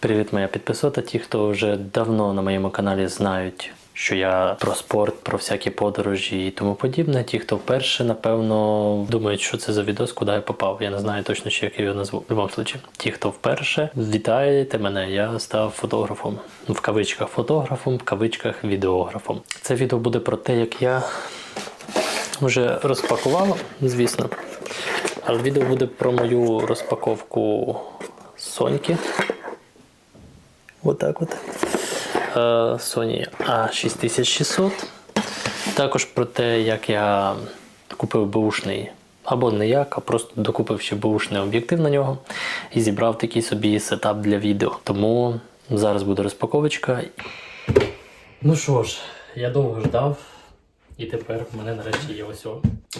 Привіт, моя підписота. Ті, хто вже давно на моєму каналі знають, що я про спорт, про всякі подорожі і тому подібне. Ті, хто вперше, напевно, думають, що це за відос, куди я попав. Я не знаю точно, ще як я його назву. В будь-якому випадку, ті, хто вперше, вітаєте мене. Я став фотографом. В кавичках фотографом, в кавичках відеографом. Це відео буде про те, як я вже розпакував, звісно. Але відео буде про мою розпаковку Соньки. Отак от. Е, Sony A6600. Також про те, як я купив бушний, або не як, а просто докупив ще бушний об'єктив на нього і зібрав такий собі сетап для відео. Тому зараз буде розпаковочка. Ну що ж, я довго ждав, і тепер в мене нарешті є ось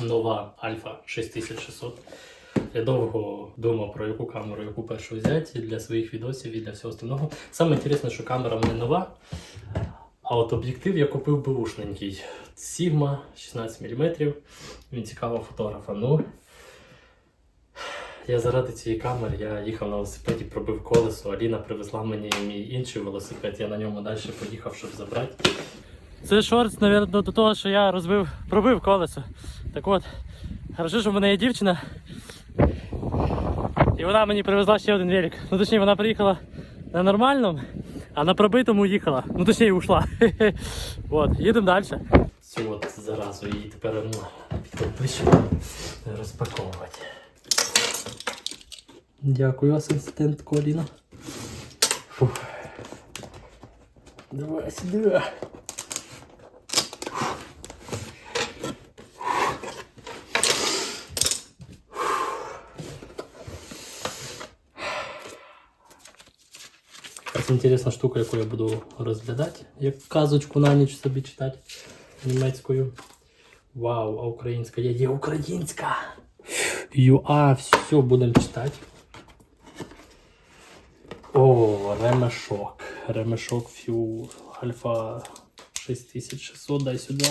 нова Альфа 6600. Я довго думав про яку камеру, яку першу взяти для своїх відосів і для всього остального. Саме інтересне, що камера в мене нова, а от об'єктив я купив бушненький. Sigma 16 мм. Він цікавого фотографа. Ну, я заради цієї камери я їхав на велосипеді, пробив колесо. Аліна привезла мені мій інший велосипед. Я на ньому далі поїхав, щоб забрати. Це шорт, мабуть, до того, що я розбив, пробив колесо. Так от, хорошо, що в мене є дівчина. І вона мені привезла ще один велик. Ну точніше, вона приїхала на нормальному, а на пробитому їхала. Ну точніше, ушла. От, їдемо далі. Цю от заразу її тепер ну, підпишу розпаковувати. Дякую, асистент Коліна. Фух. Давай сюди. Інтересна штука, яку я буду розглядати, як казочку на ніч собі читати німецькою. Вау, а українська є, є українська. ЮА, все, будемо читати. О, ремешок. Ремешок фю Альфа 6600, дай сюди.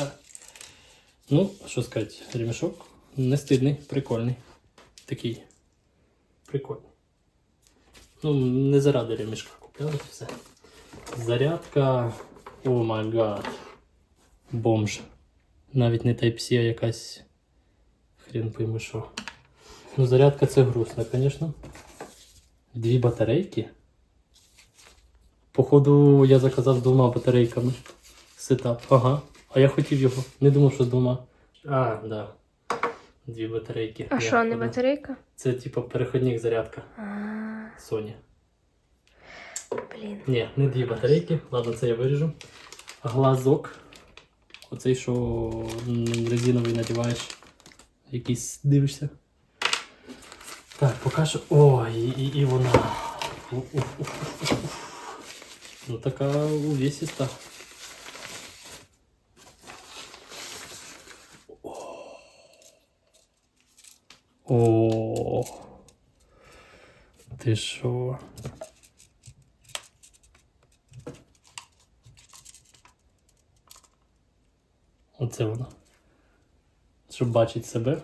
Ну, що сказати, ремешок не стидний, прикольний. Такий. Прикольний. Ну, не заради ремішка все. Зарядка. О май гад. Бомж. Навіть не Type-C, а якась. Хрен пойми що. Ну, зарядка це грустно, звісно. Дві батарейки. Походу, я заказав з двома батарейками. Сетап. Ага. А я хотів його. Не думав, що з двома. А, да. Дві батарейки. А що, не батарейка? Це типу переходник зарядка. А, Sony. Блін. Ні, не дві батарейки. Ладно, це я виріжу. Глазок. Оцей, що резиновий надіваєш. Якийсь дивишся. Так, поки що. О, і, і, і вона. Ну така увесиста. О. Ти що? Оце воно. Щоб бачити себе,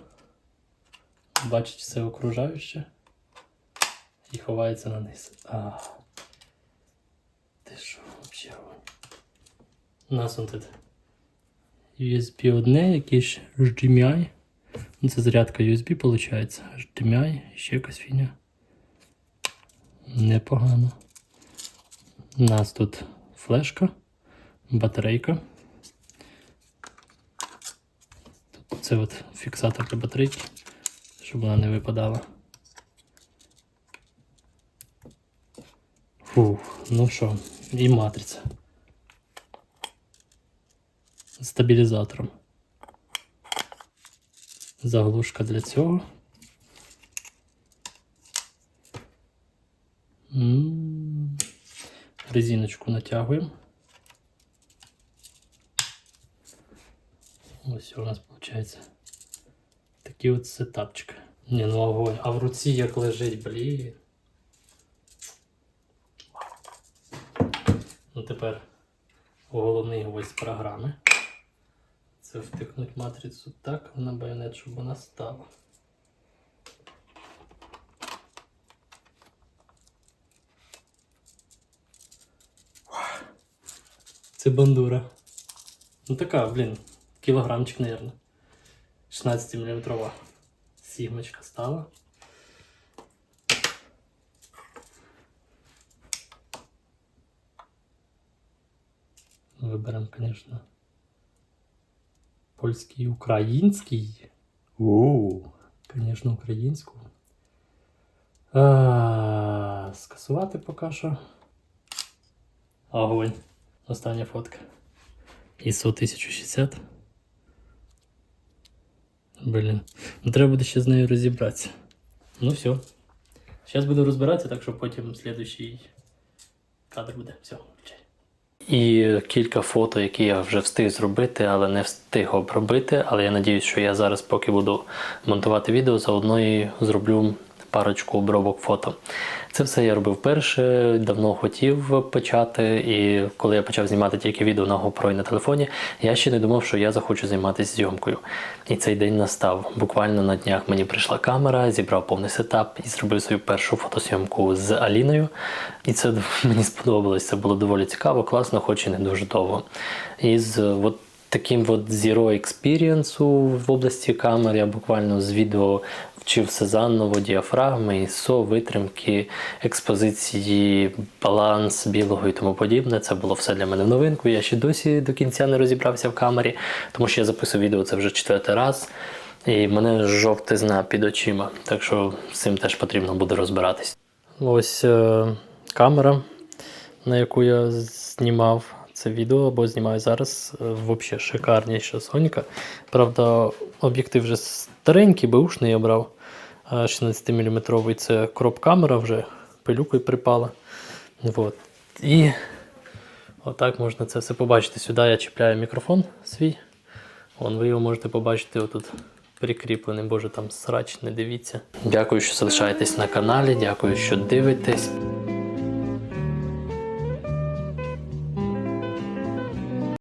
бачить все окружаюче і ховається на низ. А. Ти що, взагалі? Нас тут USB одне, якийсь HDMI. Ну, Це зарядка USB, виходить. HDMI, ще якась фігня. Непогано. У нас тут флешка, батарейка. Це от фіксатор для батарейки, щоб вона не випадала. Фух, ну що, і матриця. Стабілізатором. Заглушка для цього. Резиночку натягуємо. Ось у нас виходить такий от сетапчик. Ні, ну огонь. А в руці як лежить, блін. Ну тепер головний гвоздь програми. Це втикнуть матрицю так на байонет, щоб вона стала. Це бандура. Ну така, блін, кілограмчик, мабуть. 16 мм сігмочка стала. Виберемо, звісно. Польський, український. У, звісно, українську. А, скасувати поки що. Огонь. Остання фотка. ISO 1060. Блін. Ну треба буде ще з нею розібратися. Ну все. Зараз буду розбиратися, так що потім слідуючий кадр буде. Все. І кілька фото, які я вже встиг зробити, але не встиг обробити. Але я надіюсь, що я зараз, поки буду монтувати відео, заодно і зроблю парочку обробок фото. Це все я робив перше, давно хотів почати, і коли я почав знімати тільки відео на GoPro і на телефоні, я ще не думав, що я захочу займатися зйомкою. І цей день настав. Буквально на днях мені прийшла камера, зібрав повний сетап і зробив свою першу фотосйомку з Аліною. І це мені сподобалось. Це було доволі цікаво, класно, хоч і не дуже довго. І з от таким от zero експірієнсу в області камер я буквально з відео вчився заново діафрагми, ISO, витримки, експозиції, баланс білого і тому подібне. Це було все для мене в новинку. Я ще досі до кінця не розібрався в камері, тому що я записую відео це вже четвертий раз. І мене жовтизна під очима, так що з цим теж потрібно буде розбиратись. Ось е, камера, на яку я знімав це відео, або знімаю зараз. Е, Взагалі шикарніша Соніка. Правда, об'єктив вже старенький, беушний я брав. 16-мм це кроп-камера вже пилюкою припала. Вот. І отак можна це все побачити. Сюди я чіпляю мікрофон свій. Вон, ви його можете побачити отут прикріплений, боже там срач, не дивіться. Дякую, що залишаєтесь на каналі, дякую, що дивитесь.